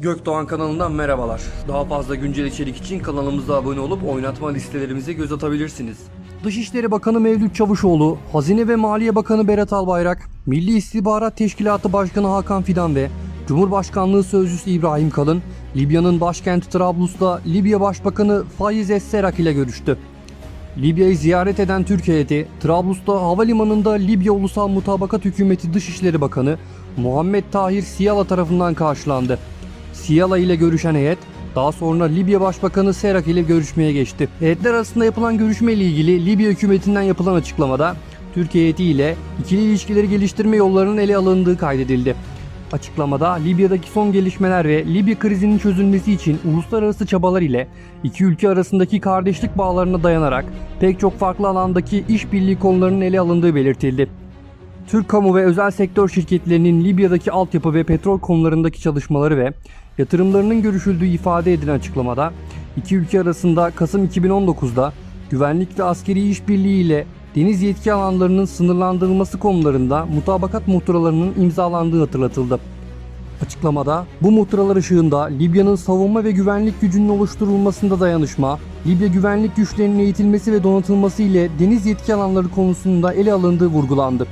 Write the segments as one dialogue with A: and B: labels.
A: Gökdoğan kanalından merhabalar. Daha fazla güncel içerik için kanalımıza abone olup oynatma listelerimize göz atabilirsiniz. Dışişleri Bakanı Mevlüt Çavuşoğlu, Hazine ve Maliye Bakanı Berat Albayrak, Milli İstihbarat Teşkilatı Başkanı Hakan Fidan ve Cumhurbaşkanlığı Sözcüsü İbrahim Kalın, Libya'nın başkenti Trablus'ta Libya Başbakanı Faiz Esserak ile görüştü. Libya'yı ziyaret eden Türk heyeti, Trablus'ta havalimanında Libya Ulusal Mutabakat Hükümeti Dışişleri Bakanı Muhammed Tahir Siyala tarafından karşılandı. Siyala ile görüşen heyet, daha sonra Libya Başbakanı Serak ile görüşmeye geçti. Heyetler arasında yapılan görüşme ile ilgili Libya hükümetinden yapılan açıklamada, Türk heyeti ile ikili ilişkileri geliştirme yollarının ele alındığı kaydedildi. Açıklamada Libya'daki son gelişmeler ve Libya krizinin çözülmesi için uluslararası çabalar ile iki ülke arasındaki kardeşlik bağlarına dayanarak pek çok farklı alandaki işbirliği konularının ele alındığı belirtildi. Türk kamu ve özel sektör şirketlerinin Libya'daki altyapı ve petrol konularındaki çalışmaları ve yatırımlarının görüşüldüğü ifade edilen açıklamada iki ülke arasında Kasım 2019'da güvenlik ve askeri işbirliği ile deniz yetki alanlarının sınırlandırılması konularında mutabakat muhtıralarının imzalandığı hatırlatıldı. Açıklamada bu muhtıralar ışığında Libya'nın savunma ve güvenlik gücünün oluşturulmasında dayanışma, Libya güvenlik güçlerinin eğitilmesi ve donatılması ile deniz yetki alanları konusunda ele alındığı vurgulandı.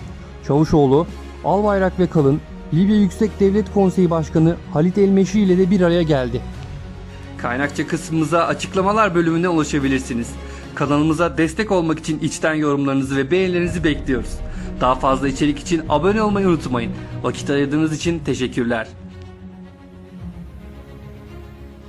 A: Çavuşoğlu, Albayrak ve Kalın, Libya Yüksek Devlet Konseyi Başkanı Halit Elmeşi ile de bir araya geldi. Kaynakça kısmımıza açıklamalar bölümüne ulaşabilirsiniz. Kanalımıza destek olmak için içten yorumlarınızı ve beğenilerinizi bekliyoruz. Daha fazla içerik için abone olmayı unutmayın. Vakit ayırdığınız için teşekkürler.